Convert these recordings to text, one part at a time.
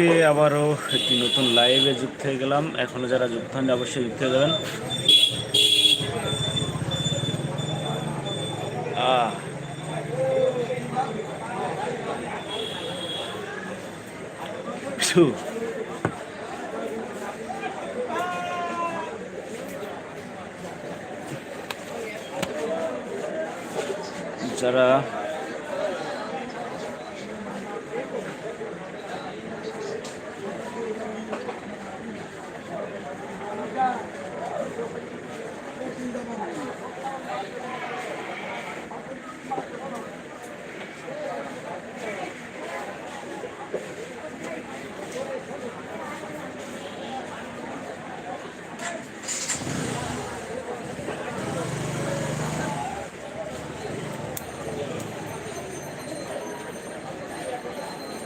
আজকে আবারও একটি নতুন লাইভে যুক্ত হয়ে গেলাম। এখনও যারা যুক্ত হন অবশ্যই যুক্ত হয়ে যাবেন। যারা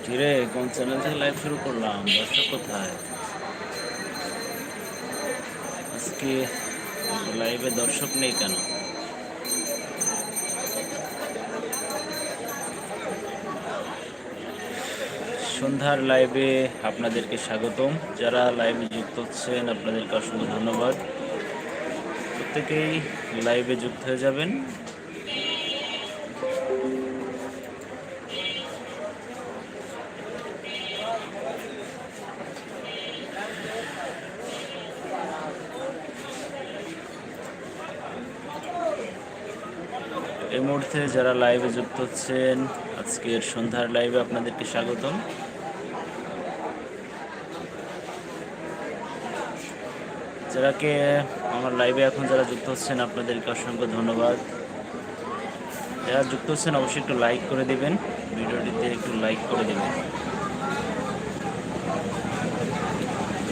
কিরে কোন চ্যানেল থেকে লাইভ শুরু করলাম দর্শক কোথায় আজকে লাইভে দর্শক নেই কেন সন্ধ্যার লাইভে আপনাদেরকে স্বাগতম। যারা লাইভে যুক্ত হচ্ছেন, আপনাদেরকে অসংখ্য ধন্যবাদ। প্রত্যেকেই লাইভে যুক্ত হয়ে যাবেন। এই মুহূর্তে যারা লাইভে যুক্ত হচ্ছেন, আজকের সন্ধ্যার লাইভে আপনাদেরকে স্বাগতম। যারাকে আমার লাইভে এখন যারা যুক্ত হচ্ছেন, আপনাদেরকে অসংখ্য ধন্যবাদ। যারা যুক্ত হচ্ছেন, অবশ্যই একটু লাইক করে দেবেন। ভিডিওটিতে একটু লাইক করে দেবেন।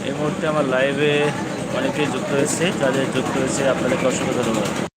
এই মুহূর্তে আমার লাইভে অনেকেই যুক্ত হয়েছে। যাদের যুক্ত হয়েছে, আপনাদেরকে অসংখ্য ধন্যবাদ।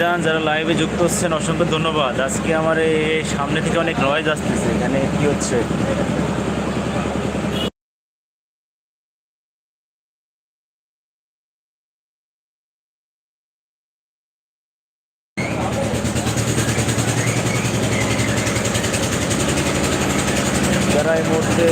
ভাইজান যারা লাইভে যুক্ত হচ্ছেন, অসংখ্য ধন্যবাদ। আজকে আমার এই সামনে থেকে অনেক নয়েজ আসতেছে। এখানে কি হচ্ছে? যারা এই মুহূর্তে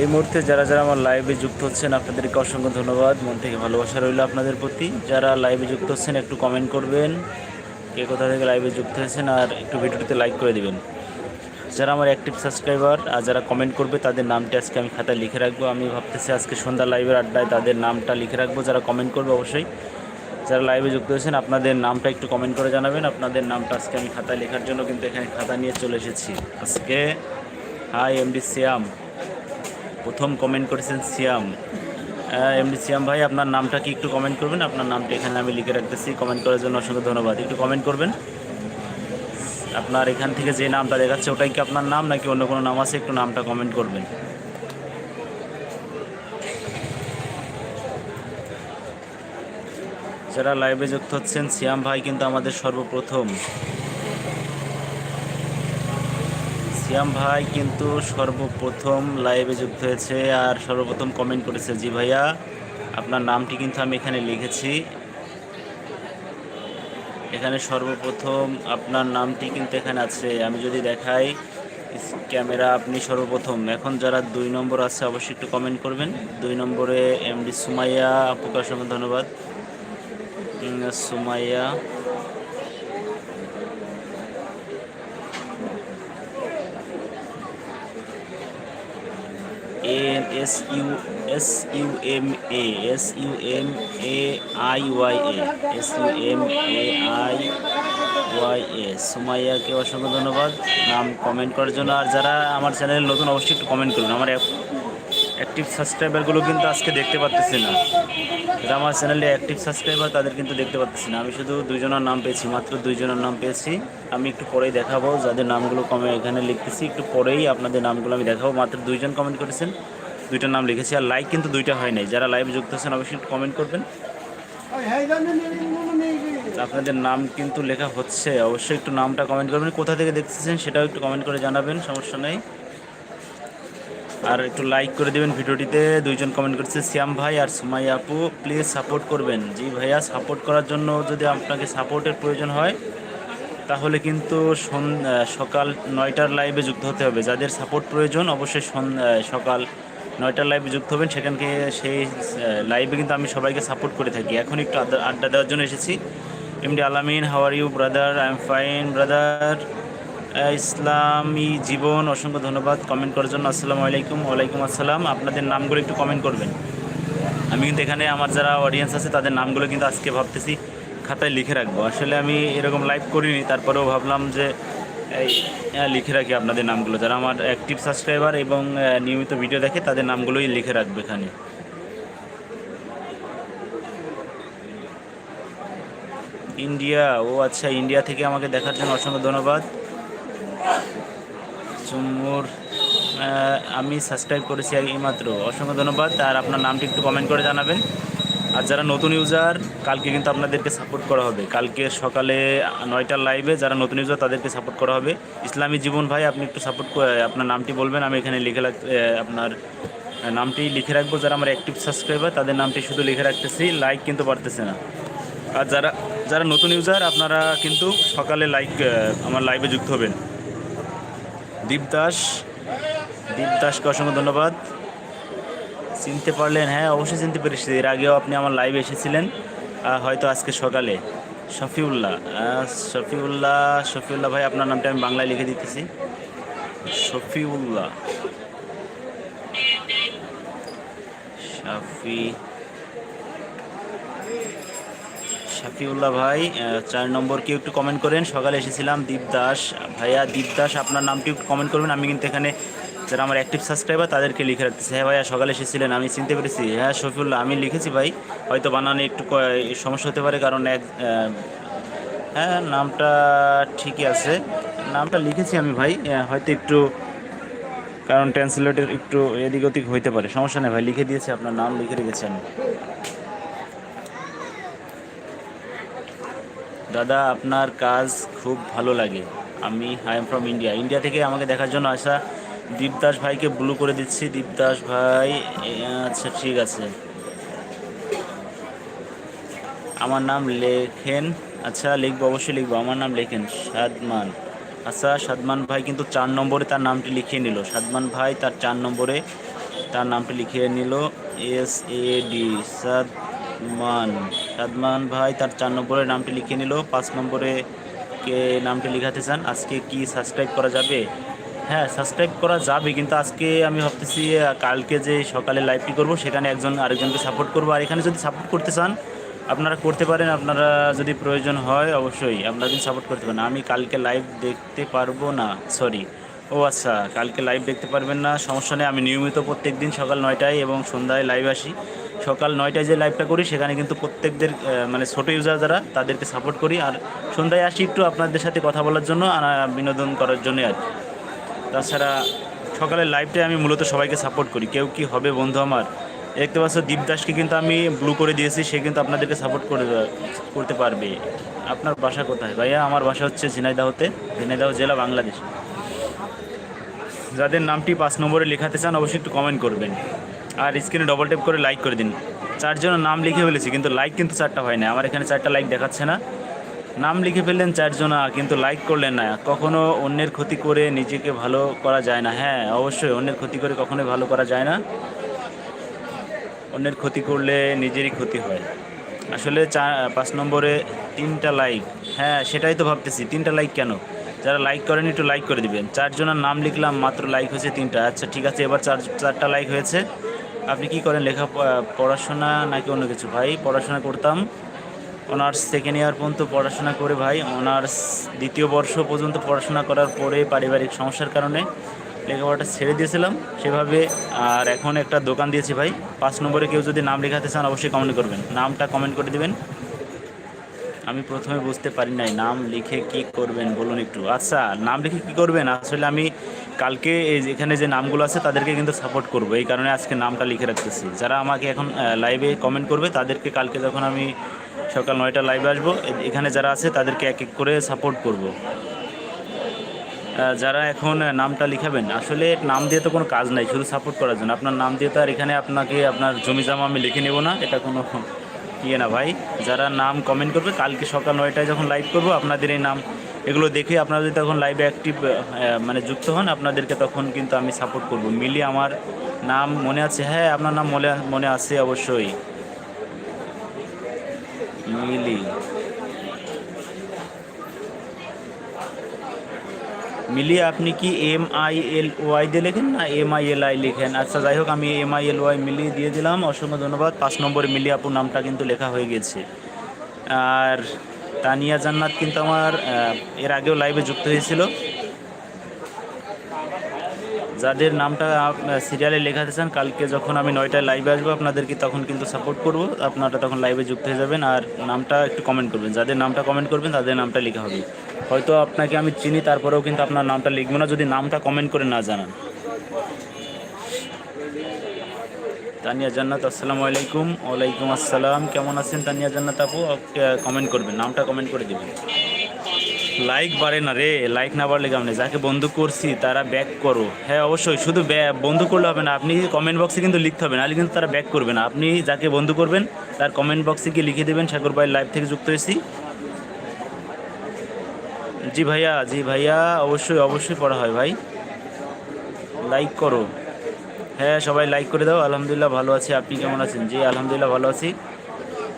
এই মুহূর্তে যারা যারা আমার লাইভে যুক্ত হচ্ছেন, আপনাদেরকে অসংখ্য ধন্যবাদ। মন থেকে ভালোবাসা রইল আপনাদের প্রতি। যারা লাইভে যুক্ত হচ্ছেন, একটু কমেন্ট করবেন, কে কোথা থেকে লাইভে যুক্ত হয়েছেন, আর একটু ভিডিওটিতে লাইক করে দিবেন। যারা আমার অ্যাক্টিভ সাবস্ক্রাইবার আর যারা কমেন্ট করবে, তাদের নামটি আজকে আমি খাতায় লিখে রাখব। আমি ভাবতেছি আজকে সন্ধ্যা লাইভের আড্ডায় তাদের নামটা লিখে রাখব, যারা কমেন্ট করবে অবশ্যই। যারা লাইভে যুক্ত হয়েছেন, আপনাদের নামটা একটু কমেন্ট করে জানাবেন। আপনাদের নামটা আজকে আমি খাতায় লেখার জন্য কিন্তু এখানে খাতা নিয়ে চলে এসেছি। আজকে হাই এমডি সিয়াম প্রথম কমেন্ট করেছেন সিয়াম। এমনি সিয়াম ভাই, আপনার নামটা কি একটু কমেন্ট করবেন? আপনার নামটা এখানে আমি লিখে রাখতেছি। কমেন্ট করার জন্য অসংখ্য ধন্যবাদ। একটু কমেন্ট করবেন? আপনার এখান থেকে যে নামটা দেখাচ্ছে, ওটাই কি আপনার নাম নাকি অন্য কোনো নাম আছে? একটু নামটা কমেন্ট করবেন। যারা লাইভে যুক্ত হচ্ছেন, সিয়াম ভাই কিন্তু আমাদের সর্বপ্রথম। সিয়াম ভাই কিন্তু সর্বপ্রথম লাইভে যুক্ত হয়েছে আর সর্বপ্রথম কমেন্ট করেছে জি ভাইয়া আপনার নামটি কিন্তু আমি এখানে লিখেছি। এখানে সর্বপ্রথম আপনার নামটি কিন্তু এখানে আছে। আমি যদি দেখাই ক্যামেরা আপনি সর্বপ্রথম। এখন যারা দুই নম্বর আছে অবশ্যই একটু কমেন্ট করবেন। দুই নম্বরে এমডি সুমাইয়া আপুকে অসংখ্য ধন্যবাদ। উম, Sumaiya N S U S U M A S U M A I Y A S U M A I Y A সুমাইয়াকে অসংখ্য ধন্যবাদ। নাম কমেন্ট করার জন্য। আর যারা আমার চ্যানেলে নতুন, অবশ্যই একটু কমেন্ট করুন। আমার অ্যাক্টিভ সাবস্ক্রাইবারগুলো কিন্তু আজকে দেখতে পাচ্তেছি না। আমার চ্যানেলে অ্যাক্টিভ সাবস্ক্রাইবার তাদের কিন্তু দেখতে পাচ্ছি না। আমি শুধু দুইজনের নাম পেয়েছি, মাত্র দুইজনের নাম পেয়েছি। আমি একটু পরেই দেখাবো যাদের নামগুলো কমে এখানে লিখতেছি। একটু পরেই আপনাদের নামগুলো আমি দেখাবো। মাত্র দুইজন কমেন্ট করেছেন, দুইটার নাম লিখেছি। আর লাইক কিন্তু দুইটা হয় নাই। যারা লাইভ যুক্ত আছেন, অবশ্যই একটু কমেন্ট করবেন। আপনাদের নাম কিন্তু লেখা হচ্ছে। অবশ্যই একটু নামটা কমেন্ট করবেন। কোথা থেকে দেখতেছেন, সেটাও একটু কমেন্ট করে জানাবেন। সমস্যা নেই। আর একটু লাইক করে দেবেন ভিডিওটিতে। দুইজন কমেন্ট করছে, শ্যাম ভাই আর সুমাই আপু প্লিজ সাপোর্ট করবেন। জি ভাইয়া সাপোর্ট করার জন্য যদি আপনাকে সাপোর্টের প্রয়োজন হয়, তাহলে কিন্তু সকাল নয়টার লাইভে যুক্ত হতে হবে। যাদের সাপোর্ট প্রয়োজন, অবশ্যই সকাল নয়টার লাইভে যুক্ত হবেন। সেখানকে সেই লাইভে কিন্তু আমি সবাইকে সাপোর্ট করে থাকি। এখন একটু আড্ডা- আড্ডা দেওয়ার জন্য এসেছি। MD Alamin how are you brother I am fine brother ইসলামী জীবন অসংখ্য ধন্যবাদ কমেন্ট করার জন্য। আসসালামু আলাইকুম, ওয়ালাইকুম আসসালাম। আপনাদের নামগুলো একটু কমেন্ট করবেন। আমি কিন্তু এখানে আমার যারা অডিয়েন্স আছে, তাদের নামগুলো কিন্তু আজকে ভাবতেছি খাতায় লিখে রাখব। আসলে আমি এরকম লাইভ করিনি, তারপরেও ভাবলাম যে লিখে রাখি আপনাদের নামগুলো। যারা আমার অ্যাক্টিভ সাবস্ক্রাইবার এবং নিয়মিত ভিডিও দেখে, তাদের নামগুলোই লিখে রাখবে এখানে। ইন্ডিয়া, ও আচ্ছা ইন্ডিয়া থেকে আমাকে দেখার জন্য অসংখ্য ধন্যবাদ। চুমুর আমি সাবস্ক্রাইব করেছি এইমাত্র। অসংখ্য ধন্যবাদ। আর আপনার নামটি একটু কমেন্ট করে জানাবেন। আর যারা নতুন ইউজার কালকে কিন্তু আপনাদেরকে সাপোর্ট করা হবে। কালকে সকালে নয়টার লাইভে যারা নতুন ইউজার তাদেরকে সাপোর্ট করা হবে। ইসলামী জীবন ভাই, আপনি একটু সাপোর্ট আপনার নামটি বলবেন। আমি এখানে লিখে আপনার নামটি লিখে রাখব। যারা আমার অ্যাক্টিভ সাবস্ক্রাইবার তাদের নামটি শুধু লিখে রাখতেছি। লাইক কিন্তু পারতেছে না। আর যারা যারা নতুন ইউজার আপনারা কিন্তু সকালে লাইক আমার লাইভে যুক্ত হবেন। দীপ দাস। দীপ দাসকে অসংখ্য ধন্যবাদ। চিনতে পারলেন হ্যাঁ অবশ্যই চিনতে পেরেছি। এর আগেও আপনি আমার লাইভে এসেছিলেন হয়তো আজকে সকালে। শফিউল্লাহ শফিউল্লাহ শফিউল্লাহ ভাই, আপনার নামটা আমি বাংলায় লিখে দিতেছি। শফিউল্লাহ। শাফি শাফিউল্লাহ ভাই চার নম্বর কেউ একটু কমেন্ট করেন। সকালে এসেছিলাম দীপ দাস। ভাইয়া, দীপ দাস, আপনার নামটি একটু কমেন্ট করবেন। আমি কিন্তু এখানে যারা আমার অ্যাক্টিভ সাবস্ক্রাইবার তাদেরকে লিখে রাখতেছি। হ্যাঁ ভাইয়া, সকালে এসেছিলেন, আমি চিনতে পেরেছি। হ্যাঁ শফিউল্লাহ, আমি লিখেছি ভাই। হয়তো বানানে একটু সমস্যা হতে পারে, কারণ এক হ্যাঁ নামটা ঠিকই আছে। নামটা লিখেছি আমি ভাই। হয়তো একটু, কারণ ট্রান্সলেটের একটু এদিক ওদিক হইতে পারে। সমস্যা নেই ভাই, লিখে দিয়েছি, আপনার নাম লিখে রেখেছি আমি। দাদা, আপনার কাজ খুব ভালো লাগে। আমি I am from India India থেকে আমাকে দেখার জন্য আসা দীপদাস ভাইকে ব্লু করে দিচ্ছি। দীপদাস ভাই আচ্ছা ঠিক আছে। আমার নাম লেখেন। আচ্ছা লিখব, অবশ্যই লিখব। আমার নাম লেখেন সাদমান। আচ্ছা সাদমান ভাই কিন্তু চার নম্বরে তার নামটি লিখিয়ে নিল। সাদমান ভাই তার চার নম্বরে তার নামটি লিখিয়ে নিল। S A D Sadman. Sadman ভাই তার চার নম্বরে নামটি লিখে নিল। পাঁচ নম্বরে কে নামটি লিখাতে চান, আজকে কি সাবস্ক্রাইব করা যাবে? হ্যাঁ সাবস্ক্রাইব করা যাবে, কিন্তু আজকে আমি ভাবতেছি কালকে যে সকালে লাইভটি করব, সেখানে একজন, আরেকজনকে সাপোর্ট করব। আর এখানে যদি সাপোর্ট করতে চান, আপনারা করতে পারেন, আপনারা যদি প্রয়োজন হয়, অবশ্যই। আপনারা যদি সাপোর্ট করতে পারেন আমি কালকে লাইভ দেখতে পারব না সরি ও আচ্ছা কালকে লাইভ দেখতে পারবেন না। সমস্যা নেই, আমি নিয়মিত প্রত্যেক দিন সকাল নয়টায় এবং সন্ধ্যায় লাইভ আসি। সকাল নয়টায় যে লাইভটা করি, সেখানে কিন্তু প্রত্যেকদের মানে ছোটো ইউজার যারা, তাদেরকে সাপোর্ট করি। আর সন্ধ্যায় আসি একটু আপনাদের সাথে কথা বলার জন্য, আর বিনোদন করার জন্যই আর। তাছাড়া সকালের লাইভটাই আমি মূলত সবাইকে সাপোর্ট করি। কেউ কি হবে বন্ধু আমার? দেখতে পাচ্ছ দীপদাসকে কিন্তু আমি ব্লু করে দিয়েছি, সে কিন্তু আপনাদেরকে সাপোর্ট করে, করতে পারবে। আপনার বাসা কোথায়? ভাইয়া, আমার বাসা হচ্ছে ঝিনাইদাহতে ঝিনাইদাহ জেলা বাংলাদেশ। যাদের নামটি পাঁচ নম্বরে লেখাতে চান, অবশ্যই একটু কমেন্ট করবেন। আর স্ক্রিনে ডবল ট্যাপ করে লাইক করে দিন। চারজনের নাম লিখে ফেলেছি, কিন্তু লাইক কিন্তু চারটা হয় না। আমার এখানে চারটা লাইক দেখাচ্ছে না। নাম লিখে ফেললেন চারজনা, কিন্তু লাইক করলেন না। কখনো অন্যের ক্ষতি করে নিজেকে ভালো করা যায় না। হ্যাঁ অবশ্যই অন্যের ক্ষতি করে কখনোই ভালো করা যায় না। অন্যের ক্ষতি করলে নিজেরই ক্ষতি হয়। আসলে চা পাঁচ নম্বরে তিনটা লাইক হ্যাঁ সেটাই তো ভাবতেছি। তিনটা লাইক কেন? যারা লাইক করেন একটু লাইক করে দিবেন। চারজনের নাম লিখলাম, মাত্র লাইক হয়েছে তিনটা। আচ্ছা ঠিক আছে, এবার চার চারটা লাইক হয়েছে। আপনি কি করেন? লেখা পড়াশোনা নাকি অন্য কিছু? ভাই, পড়াশোনা করতাম। অনার্স সেকেন্ড ইয়ার পর্যন্ত পড়াশোনা করে ভাই, অনার্স দ্বিতীয় বর্ষ পর্যন্ত পড়াশোনা করার পরে পারিবারিক সমস্যার কারণে লেখাপড়াটা ছেড়ে দিয়েছিলাম। সেভাবে আর এখন একটা দোকান দিয়েছি ভাই। পাঁচ নম্বরে কেউ যদি নাম লেখাতে চান, অবশ্যই কমেন্ট করবেন। নামটা কমেন্ট করে দিবেন। আমি প্রথমে বুঝতে পারি নাই নাম লিখে কি করবেন, বলুন একটু। আচ্ছা নাম লিখে কি করবেন? আসলে আমি কালকে এই এখানে যে নামগুলো আছে, তাদেরকে কিন্তু সাপোর্ট করব। এই কারণে আজকে নামটা লিখে রাখতেছি। যারা আমাকে এখন লাইভে কমেন্ট করবে, তাদেরকে কালকে যখন আমি সকাল নয়টা লাইভে আসব এখানে যারা আছে, তাদেরকে এক এক করে সাপোর্ট করব। যারা এখন নামটা লিখাবেন, আসলে নাম দিয়ে তো কোনো কাজ নাই, শুধু সাপোর্ট করার জন্য। আপনার নাম দিয়ে তো আর এখানে আপনাকে আপনার জমি জামা আমি লিখে নেব না, এটা কোনো ইয়ে না ভাই। যারা নাম কমেন্ট করবে, কালকে সকাল নয়টায় যখন লাইভ করব, আপনাদের এই নাম এগুলো দেখে আপনারা যদি তখন লাইভে অ্যাক্টিভ মানে যুক্ত হন, আপনাদেরকে তখন কিন্তু আমি সাপোর্ট করব। মিলি, আমার নাম মনে আছে? হ্যাঁ আপনার নাম মনে মনে আছে অবশ্যই। মিলি। মিলি আপনি কি এম আই এল ওয়াই দিয়ে লেখেন না এম আই এল আই লেখেন? আচ্ছা যাই হোক, আমি এম আই এল ওয়াই মিলিয়ে দিয়ে দিলাম। অসংখ্য ধন্যবাদ। পাঁচ নম্বরে মিলিয়ে আপুর নামটা কিন্তু লেখা হয়ে গেছে। আর তানিয়া জান্নাত কিন্তু আমার এর আগেও লাইভে যুক্ত হয়েছিল। যাদের নামটা সিরিয়ালে লেখাতে চান কালকে যখন আমি নয়টায় লাইভে আসব আপনাদেরকে তখন কিন্তু সাপোর্ট করব। আপনারা তখন লাইভে যুক্ত হয়ে যাবেন। আর নামটা একটু কমেন্ট করবেন। যাদের নামটা কমেন্ট করবেন, তাদের নামটা লেখা হবে। হয়তো আপনাকে আমি চিনি, তারপরেও কিন্তু আপনার নামটা লিখব না। যদি নামটা কমেন্ট করে না জানান। তানিয়া জান্নাত, আসসালামু আলাইকুম। ওয়ালাইকুম আসসালাম। কেমন আছেন তানিয়া জান্নাত আপু? কমেন্ট করবেন, নামটা কমেন্ট করে দেবেন। লাইক বাড়ে না রে লাইক না বাড়লে কেমন? যাকে বন্ধু করছি, তারা ব্যাক করো। হ্যাঁ অবশ্যই, শুধু বন্ধু করলে হবে না। আপনি কমেন্ট বক্সে কিন্তু লিখতে হবে, নাহলে কিন্তু তারা ব্যাক করবে না। আপনি যাকে বন্ধু করবেন, তার কমেন্ট বক্সে গিয়ে লিখে দেবেন। ঠাকুর ভাই লাইভ থেকে যুক্ত হয়েছি। জি ভাইয়া জি ভাইয়া, অবশ্যই অবশ্যই পড়া হয় ভাই। লাইক করো। হ্যাঁ সবাই লাইক করে দাও। আলহামদুলিল্লাহ ভালো আছি। আপনি কেমন আছেন? জি, আলহামদুলিল্লাহ ভালো আছি।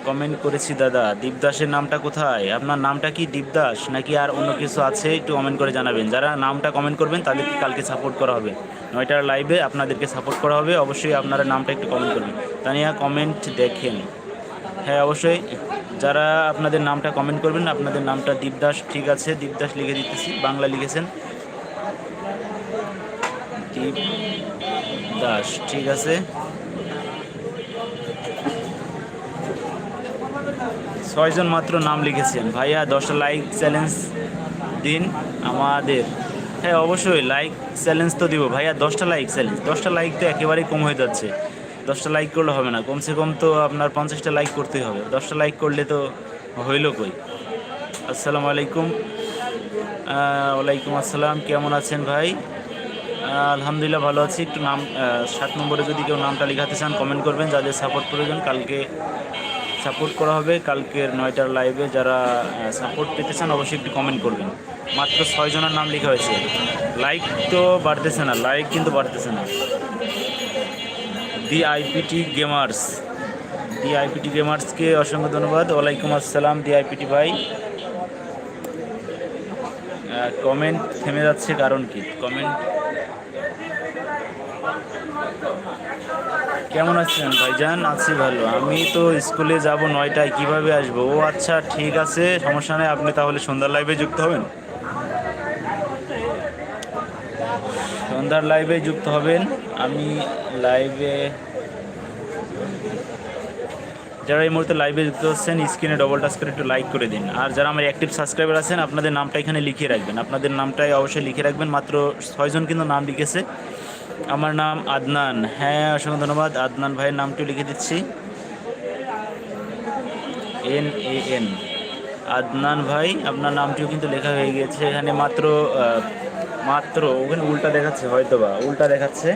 কমেন্ট করেছি দাদা, দীপদাসের নামটা কোথায়? আপনার নামটা কি দীপদাস, নাকি আর অন্য কিছু আছে? একটু কমেন্ট করে জানাবেন। যারা নামটা কমেন্ট করবেন, তাদেরকে কালকে সাপোর্ট করা হবে। নয়টার লাইভে আপনাদেরকে সাপোর্ট করা হবে। অবশ্যই আপনারা নামটা একটু কমেন্ট করবেন। তানিয়া কমেন্ট দেখেন। হ্যাঁ অবশ্যই। যারা আপনাদের নামটা কমেন্ট করবেন, আপনাদের নামটা দীপদাস, ঠিক আছে, দীপদাস লিখে দিতেছি, বাংলা লিখেছেন। দাস ঠিক আছে। ছয়জন মাত্র নাম লিখেছেন। ভাইয়া দশটা লাইক চ্যালেঞ্জ দিন আমাদের। হ্যাঁ অবশ্যই লাইক চ্যালেঞ্জ তো দিব। ভাইয়া দশটা লাইক চ্যালেঞ্জ দশটা লাইক তো একেবারেই কম হয়ে যাচ্ছে। দশটা লাইক করলে হবে না। কমসে কম তো আপনার পঞ্চাশটা লাইক করতেই হবে। দশটা লাইক করলে তো হইল কই? আসসালামু আলাইকুম। ওয়ালাইকুম আসসালাম। কেমন আছেন ভাই? আলহামদুলিল্লাহ ভালো আছি। একটু নাম সাত নম্বরে যদি কেউ নামটা লেখাতে চান কমেন্ট করবেন। যাদের সাপোর্ট প্রয়োজন, কালকে সাপোর্ট করা হবে। কালকের নয়টার লাইভে যারা সাপোর্ট পেতে চান, অবশ্যই একটু কমেন্ট করবেন। মাত্র ছয়জনের নাম লেখা হয়েছে। লাইক তো বাড়তেছে না। লাইক কিন্তু বাড়তেছে না। দি আইপিটি গেমার্স দি আইপিটি গেমার্সকে অসংখ্য ধন্যবাদ। ওয়ালাইকুম আসসালাম দি আইপিটি ভাই। কমেন্ট থেমে যাচ্ছে কারণ কি? কমেন্ট কেমন আছেন ভাইজান? আছি ভালো। আমি তো স্কুলে যাব নয়টায়। কীভাবে আসব? ও আচ্ছা ঠিক আছে। সমস্যা নেই। আপনি তাহলে সন্ধ্যার লাইভে যুক্ত হবেন? সন্ধ্যার লাইভে যুক্ত হবেন। আমি লাইভে যারা এই মুহূর্তে লাইভে যুক্ত হচ্ছেন স্ক্রিনে ডবল টাচ করে একটু লাইক করে দিন। আর যারা আমার অ্যাক্টিভ সাবস্ক্রাইবার আছেন, আপনাদের নামটা এখানে লিখিয়ে রাখবেন। আপনাদের নামটাই অবশ্যই লিখে রাখবেন। মাত্র ছয়জন কিন্তু নাম লিখেছে। আমার নাম আদনান। হ্যাঁ অসংখ্য ধন্যবাদ। আদনান ভাইয়ের নামটিও লিখে দিচ্ছি। এন এ এন আদনান ভাই, আপনার নামটিও কিন্তু লেখা হয়ে গিয়েছে। এখানে মাত্র মাত্র ওখানে উল্টা দেখাচ্ছে হয়তো বা উল্টা দেখাচ্ছে।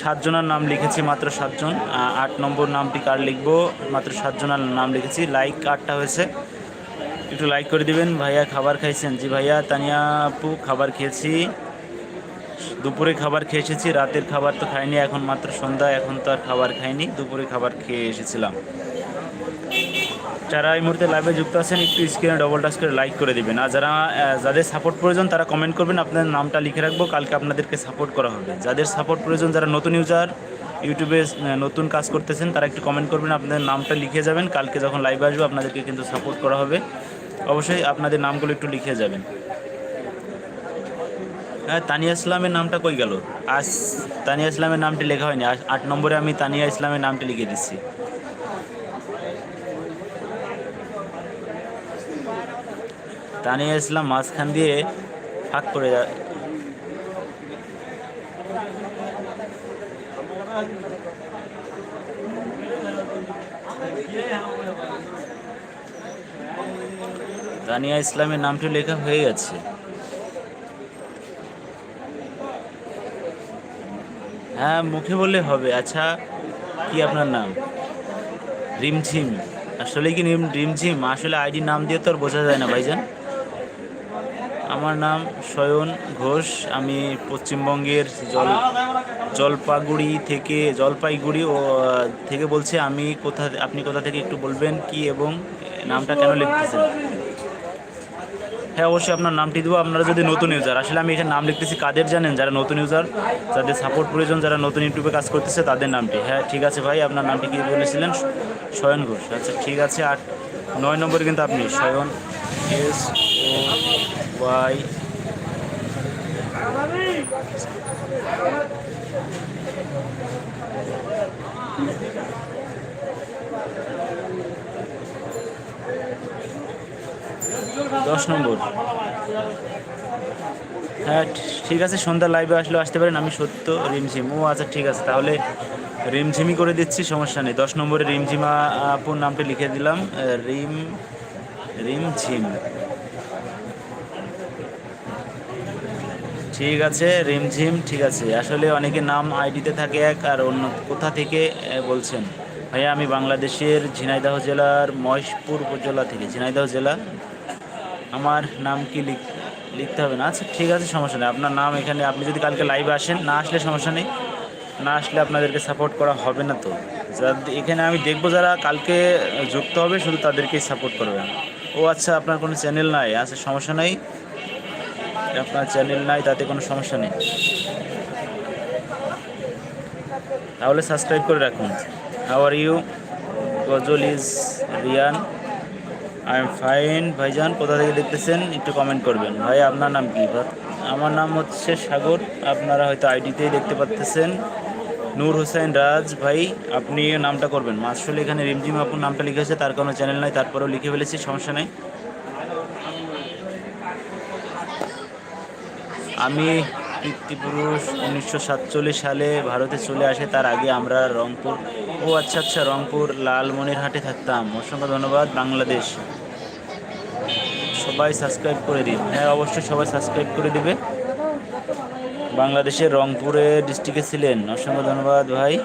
সাতজনের নাম লিখেছি, মাত্র সাতজন। আট নম্বর নামটি কার লিখব? মাত্র সাতজনের নাম লিখেছি। লাইক আটটা হয়েছে। একটু লাইক করে দিবেন। ভাইয়া খাবার খাইছেন? জি ভাইয়া, তানিয়া আপু, খাবার খেয়েছি। দুপুরে খাবার খেয়ে এসেছি, রাতের খাবার তো খাইনি, এখন মাত্র সন্ধ্যা, এখন তো আর খাবার খাইনি, দুপুরে খাবার খেয়ে এসেছিলাম। যারা এই মুহূর্তে লাইভে যুক্ত আছেন, একটু স্ক্রিনে ডবল টাচ করে লাইক করে দিবেন। আর যারা যাদের সাপোর্ট প্রয়োজন, তারা কমেন্ট করবেন, আপনাদের নামটা লিখে রাখব, কালকে আপনাদেরকে সাপোর্ট করা হবে। যাদের সাপোর্ট প্রয়োজন, যারা নতুন ইউজার ইউটিউবে নতুন কাজ করতেছেন, তারা একটু কমেন্ট করবেন, আপনাদের নামটা লিখে যাবেন, কালকে যখন লাইভে আসব, আপনাদেরকে কিন্তু সাপোর্ট করা হবে। অবশ্যই আপনাদের নামগুলো একটু লিখে যাবেন। হ্যাঁ তানিয়া ইসলামের নামটা কই গেল? আজ তানিয়া ইসলামের নামটি লেখা হয়নি। আট নম্বরে আমি তানিয়া ইসলামের নামটি লিখে দিচ্ছি। তানিয়া ইসলাম মাঝখান দিয়ে ফাঁক করে তানিয়া ইসলামের নামটি লেখা হয়ে গেছে। হ্যাঁ মুখে বললে হবে। আচ্ছা কি আপনার নাম? রিমঝিম। আসলে কি রিম রিমঝিম? আসলে আইডি নাম দিয়ে তো আর বোঝা যায় না, ভাইজান। আমার নাম সয়ন ঘোষ। আমি পশ্চিমবঙ্গের জল, জলপাইগুড়ি থেকে, জলপাইগুড়ি ও, থেকে বলছি, আমি কোথা, আপনি কোথা থেকে একটু বলবেন কি এবং নামটা কেন লিখতেছেন? হ্যাঁ অবশ্যই আপনার নামটি দেবো। আপনারা যদি নতুন ইউজার আসলে আমি এখানে নাম লিখতেছি কাদের জানেন? যারা নতুন ইউজার যাদের সাপোর্ট প্রয়োজন, যারা নতুন ইউটিউবে কাজ করতেছে, তাদের নামটি। হ্যাঁ ঠিক আছে ভাই, আপনার নামটি কি বলেছিলেন? শয়ন ঘোষ। আচ্ছা ঠিক আছে। আট নয় নম্বরে কিন্তু আপনি, শয়ন, এস, ও ওয়াই দশ নম্বর। হ্যাঁ ঠিক আছে, সন্ধ্যা লাইভে আসলেও আসতে পারেন, আমি সত্য রিমঝিম। ও আচ্ছা ঠিক আছে, তাহলে রিমঝিমই করে দিচ্ছি, সমস্যা নেই। দশ নম্বরে রিমঝিমা আপুর নামটা লিখে দিলাম রিম, রিমঝিম। ঠিক আছে, রিমঝিম, ঠিক আছে। আসলে অনেকে নাম আইডিতে থাকে এক আর অন্য কোথা থেকে বলছেন। ভাইয়া, আমি বাংলাদেশের ঝিনাইদহ জেলার মহেশপুর উপজেলা থেকে। ঝিনাইদহ জেলা? আমার নাম কি লিখ, লিখতে হবে না? আচ্ছা ঠিক আছে, সমস্যা নেই। আপনার নাম এখানে, আপনি যদি কালকে লাইভে আসেন, না আসলে সমস্যা নেই। না আসলে আপনাদেরকে সাপোর্ট করা হবে না তো। এখানে আমি দেখব যারা কালকে যুক্ত হবে, শুধু তাদেরকেই সাপোর্ট করবেন ও আচ্ছা আপনার কোনো চ্যানেল নাই। আচ্ছা সমস্যা নেই। আপনার চ্যানেল নাই, তাতে কোনো সমস্যা নেই। তাহলে সাবস্ক্রাইব করে রাখুন। How are you Ghazal is Riyan I am fine ভাইজান, কোথা থেকে দেখতেছেন? একটু কমেন্ট করবেন। ভাই, আপনার নাম কি? আমার নাম হচ্ছে সাগর। আপনারা হয়তো আইডিতেই দেখতে পাচ্তেছেন নূর হোসেন রাজ। ভাই, আপনি নামটা করবেন। আসলে এখানে রিমঝিম আপুর নামটা লিখেছে তার কোনো চ্যানেল নাই। তারপরেও লিখে ফেলেছি, সমস্যা নেই। আমি পিতৃপুরুষ উনিশশো সাতচল্লিশ সালে ভারতে চলে আসে, তার আগে আমরা রংপুর। ও আচ্ছা আচ্ছা রংপুর লালমনিরহাটে থাকতাম। অসংখ্য ধন্যবাদ, বাংলাদেশ। সবাই সাবস্ক্রাইব করে দিন। হ্যাঁ অবশ্যই সবাই সাবস্ক্রাইব করে দিবে। বাংলাদেশের রংপুরে ডিস্ট্রিক্টে ছিলেন। অসংখ্য ধন্যবাদ ভাই।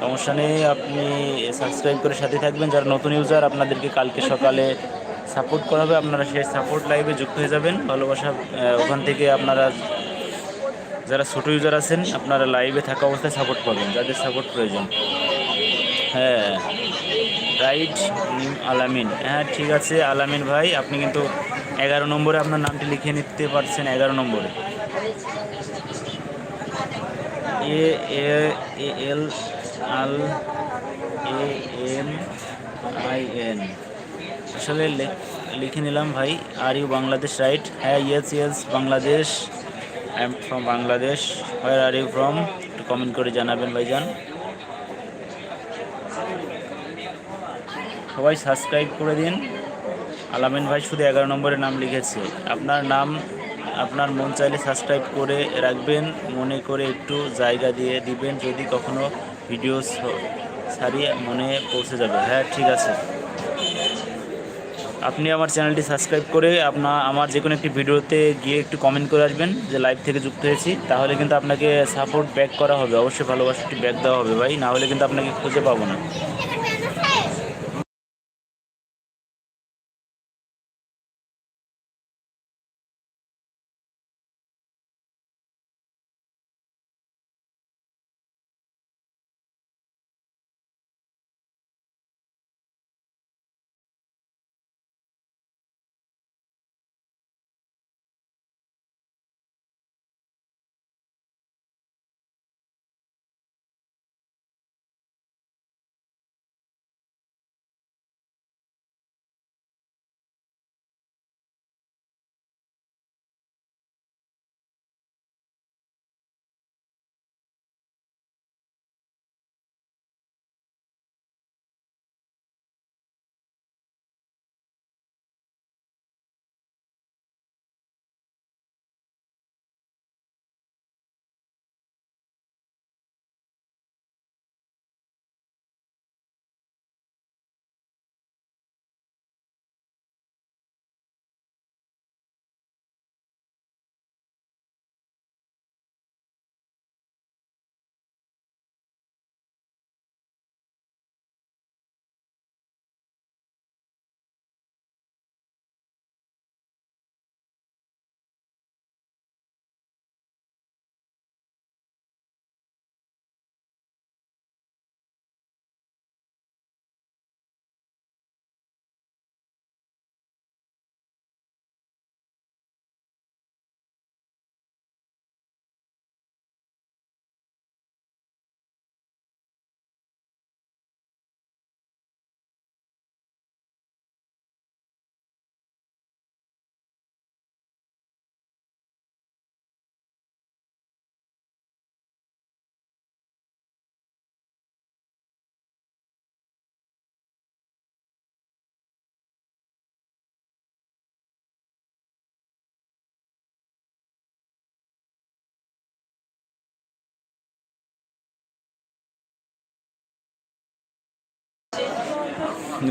সমস্যা নেই, আপনি সাবস্ক্রাইব করে সাথে থাকবেন। যারা নতুন ইউজার আপনাদেরকে কালকে সকালে সাপোর্ট করা হবে আপনারা সেই সাপোর্ট লাইভে যুক্ত হয়ে যাবেন। ভালোবাসা ওখান থেকে আপনারা যারা ছোটো ইউজার আছেন, আপনারা লাইভে থাকা অবস্থায় সাপোর্ট পাবেন, যাদের সাপোর্ট প্রয়োজন। হ্যাঁ রাইট, নিম আলামিন। হ্যাঁ ঠিক আছে, আলামিন ভাই, আপনি কিন্তু এগারো নম্বরে আপনার নামটি লিখে নিতে পারছেন, এগারো নম্বরে। A, L, L, A, M, I, N. আসলে লিখে নিলাম, ভাই আর ইউ বাংলাদেশ রাইট হ্যাঁ yes yes Bangladesh I am from Bangladesh where are you from একটু কমেন্ট করে জানাবেন, ভাইজান। সবাই সাবস্ক্রাইব করে দিন। আলামিন ভাই শুধু এগারো নম্বরের নাম লিখেছে। আপনার নাম, আপনার মন চাইলে সাবস্ক্রাইব করে রাখবেন, মনে করে একটু জায়গা দিয়ে দিবেন, যদি কখনো ভিডিও সারিয়ে মনে পৌঁছে যাবে। হ্যাঁ ঠিক আছে। আপনি আমার চ্যানেলটি সাবস্ক্রাইব করে আপনার আমার যে কোনো একটি ভিডিওতে গিয়ে একটু কমেন্ট করে আসবেন, যে লাইভ থেকে যুক্ত হয়েছি। তাহলে কিন্তু আপনাকে সাপোর্ট ব্যাক করা হবে। অবশ্যই ভালোবাসাটি ব্যাক দেওয়া হবে ভাই। না হলে কিন্তু আপনাকে খুঁজে পাবো না।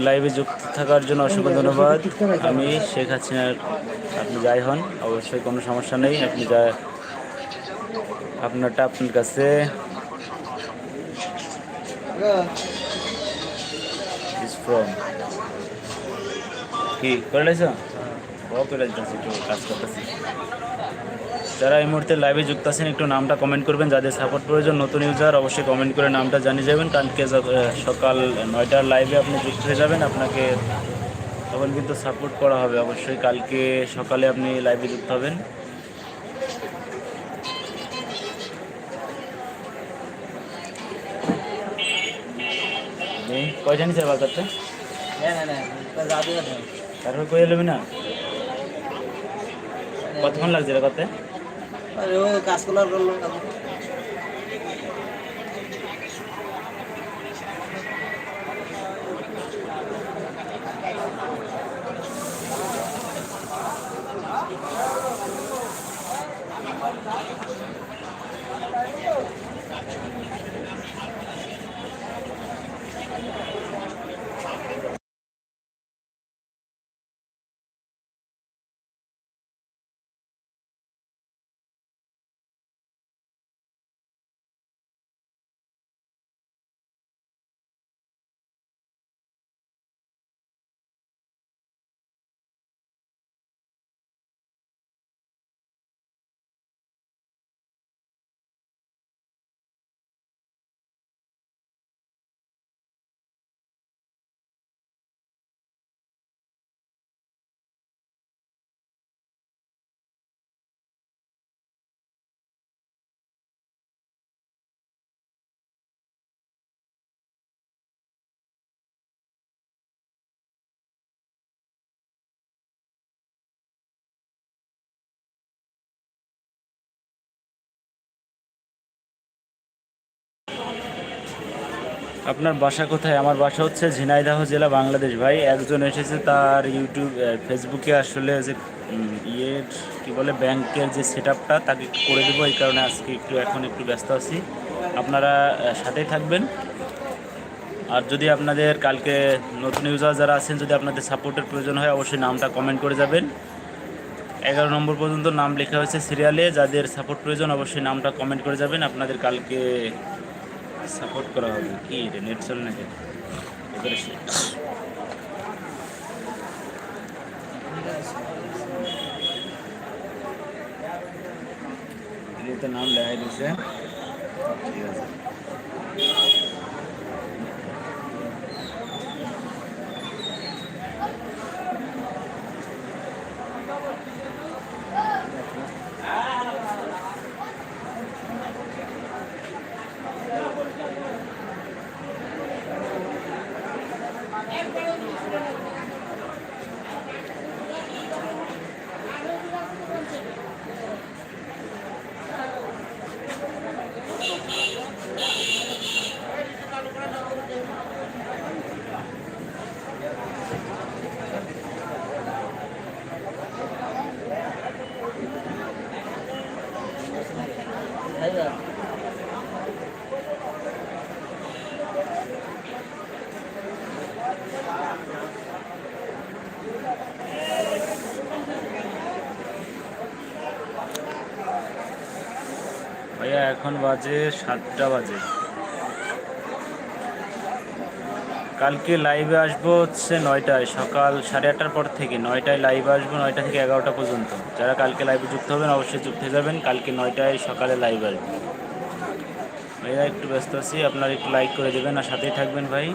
লাইভে যুক্ত থাকার জন্য অসংখ্য ধন্যবাদ। আমি শেখ হাসিনার আপনি যাই হন অবশ্যই কোনো সমস্যা নেই। আপনি যা আপনারটা আপনার কাছে। কি করে লাইছ? ও করে কাজ করতেছি। যারা এই মুহূর্তে লাইভে যুক্ত আছেন একটু নামটা কমেন্ট করবেন। যাদের সাপোর্ট প্রয়োজন নতুন ইউজার অবশ্যই কমেন্ট করে নামটা জানিয়ে যাবেন। কালকে সকাল নয়টার লাইভে আপনি যুক্ত হয়ে যাবেন আপনাকে তখন কিন্তু সাপোর্ট করা হবে অবশ্যই। কালকে সকালে আপনি লাইভে যুক্ত হবেন। কয়টা নিচে বাজারটা? তারপর কই এলবি না কতক্ষণ লাগছে কাজ করার করল আপনার বাসা কোথায়? আমার বাসা হচ্ছে ঝিনাইদহ জেলা বাংলাদেশ। ভাই, একজন এসেছে তার ইউটিউব ফেসবুকে আসলে যে ইয়ের কি বলে, ব্যাংকের যে সেট আপটা তাকে করে দেবো। এই কারণে আজকে একটু, এখন একটু ব্যস্ত আছি। আপনারা সাথেই থাকবেন। আর যদি আপনাদের কালকে নতুন ইউজার যারা আছেন, যদি আপনাদের সাপোর্টের প্রয়োজন হয়, অবশ্যই নামটা কমেন্ট করে যাবেন। এগারো নম্বর পর্যন্ত নাম লেখা হয়েছে সিরিয়ালে। যাদের সাপোর্ট প্রয়োজন, অবশ্যই নামটা কমেন্ট করে যাবেন। আপনাদের কালকে সাপোর্ট করা হবে। কি এটা নেট চলে নাকি? এবারে নাম লেখাই দিছে। ঠিক আছে। ভাইয়া, এখন বাজে সাতটা বাজে। কালকে লাইভে আসব হচ্ছে নয়টায়, সকাল সাড়ে আটটার পর থেকে। নয়টায় লাইভে আসব, নয়টা থেকে এগারোটা পর্যন্ত। যারা কালকে লাইভে যুক্ত হবেন, অবশ্যই যুক্ত হয়ে যাবেন। কালকে নয়টায় সকালে লাইভ আসব। ভাইয়া, একটু ব্যস্ত আছি, আপনারা একটু লাইক করে দেবেন আর সাথেই থাকবেন ভাই।